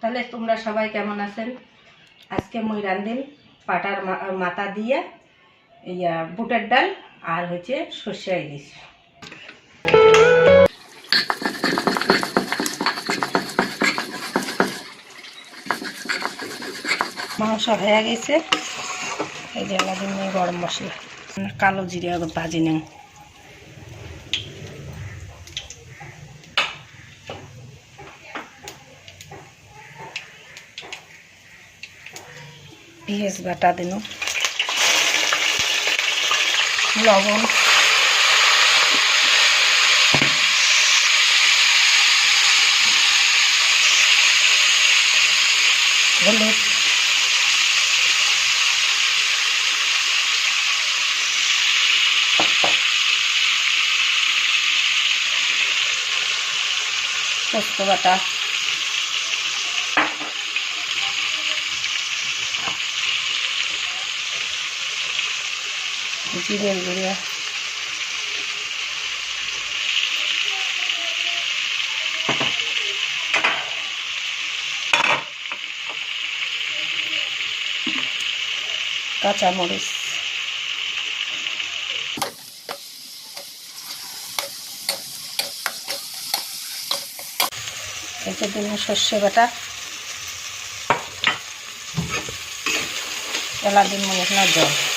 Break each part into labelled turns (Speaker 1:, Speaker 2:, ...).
Speaker 1: তাহলে তোমরা সবাই কেমন আছেন? আজকে মুই রান্ধিম পাটার মাথা দিয়ে ইয়া, বুটের ডাল আর হচ্ছে সর্ষে ইলিশ। মাংস হয়ে গেছে। এই যে আমাদের গরম মশলা। কালো জিরে ভাজি নেন পেঁয়াজ বাটা দিন। লবণ। হলুদ। পোস্ত বাটা। জিরের গুঁড়া। কাঁচামরিচ। এতে দিন সর্ষে বাটা। এলা দিন মনে জল।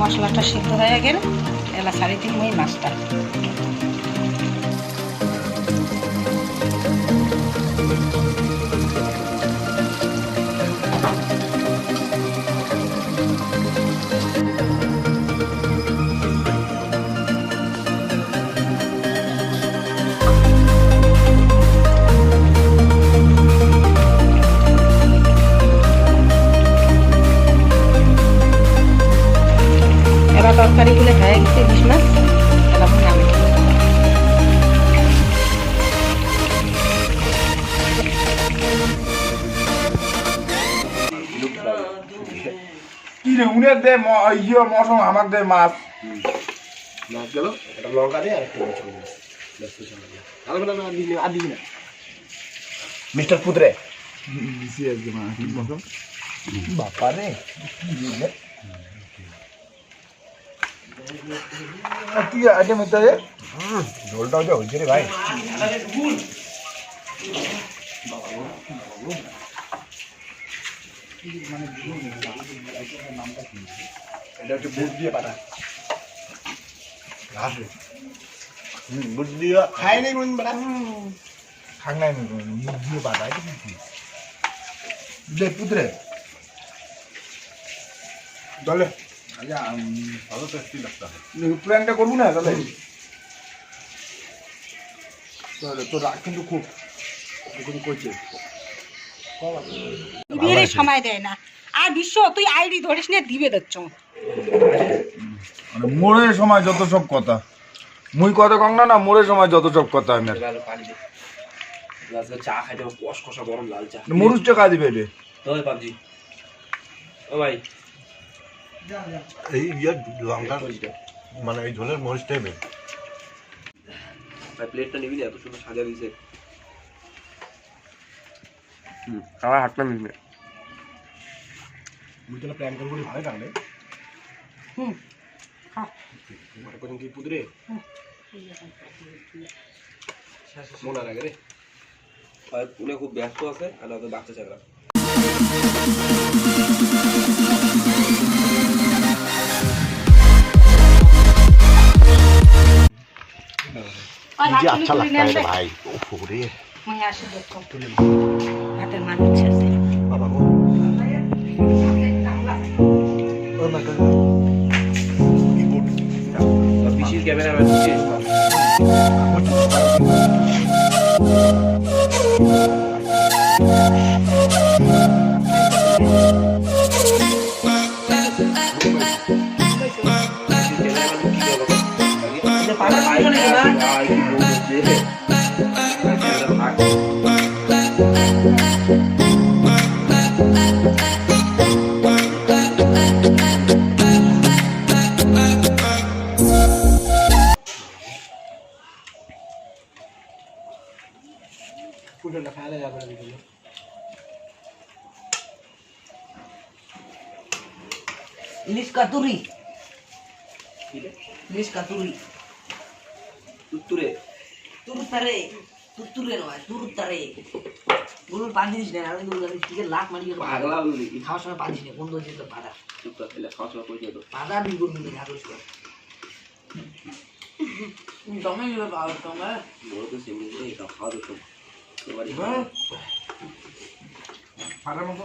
Speaker 1: মশলাটা সিদ্ধ হয়ে গেল এলা সারি দিন ওই মাছটা।
Speaker 2: কি রে উনের দে ইয়ে মশম আমার দে মাছ।
Speaker 3: মাছ গেল একটা লঙ্কা দিয়ে আর একটা আর দিবি না, মিস্টার পুত্রে। বাপা রে?
Speaker 2: কি
Speaker 3: ঝোলটাও যে হয়েছে রে ভাই। এটা হচ্ছে বুট দিয়ে পাটা ঘাসে বুট দিয়ে খাই নাই কোন বেটা
Speaker 2: খাং নাই মুখ দিয়ে বাদাই দে পুত্রে চলে
Speaker 3: ভালো টেস্টি লাগতা
Speaker 2: প্ল্যানটা করব না তাহলে তাহলে তো রাগ কিন্তু খুব করছে
Speaker 1: বিয়ের সময় দেয় না। আর বিশ্ব তুই আইডি ধরিস নিয়ে দিবে দিচ্ছ
Speaker 2: মানে মোড়ের সময় যত সব কথা। মুই কথা কং না না মোড়ের সময় যত সব কথা আমি।
Speaker 3: পানি দে। গ্লাসে চা খাইতে হবে কষ কষা গরম লাল চা।
Speaker 2: মরুচ টাকা দিবে রে
Speaker 3: তবে পাবজি। ও ভাই।
Speaker 4: এই ইয়ে লঙ্কা মানে এই ঝোলের মরিচটাই বেশ
Speaker 3: প্লেটটা নিবি না? এত সুন্দর সাজা দিয়েছে। হুম আমার হাতটা মুই তাহলে প্ল্যান করব ভালো তাহলে
Speaker 1: হুম
Speaker 3: মনে করেন কি পুদরে মনে লাগে রে। আর উনি খুব ব্যস্ত আছে আর নয়তো বাচ্চা চাকরা
Speaker 4: আচ্ছা লাগতা ভাই। ওফ রে।
Speaker 1: মই আসি দেখো। হাতের মানুষ আছে
Speaker 4: বাবা গো
Speaker 3: নাহলে যাবে
Speaker 1: না
Speaker 5: ইলিশ কাতুরি। ইলিশ কাতুরি।
Speaker 3: তুত্তুরে
Speaker 5: তুরুতারে। তুত্তুরে নয় তুরুতারে। গুলোর পান জিনিস নেই আমি গুলো দিকে লাখ মারি গেল।
Speaker 3: পাগলা গুলি
Speaker 5: খাওয়ার সময় পান জিনিস বন্ধ হচ্ছে তো পাদা
Speaker 3: চুপ করে ফেলে খাওয়ার সময় পড়ে যেত
Speaker 5: পাদা দুই গুণ মিলে ঝাড়ু শুয়ে দমে গেলে পাওয়া তোমরা
Speaker 3: বড় তো সেমনি খাওয়া দোষ তোমারই
Speaker 2: ফাটার মতো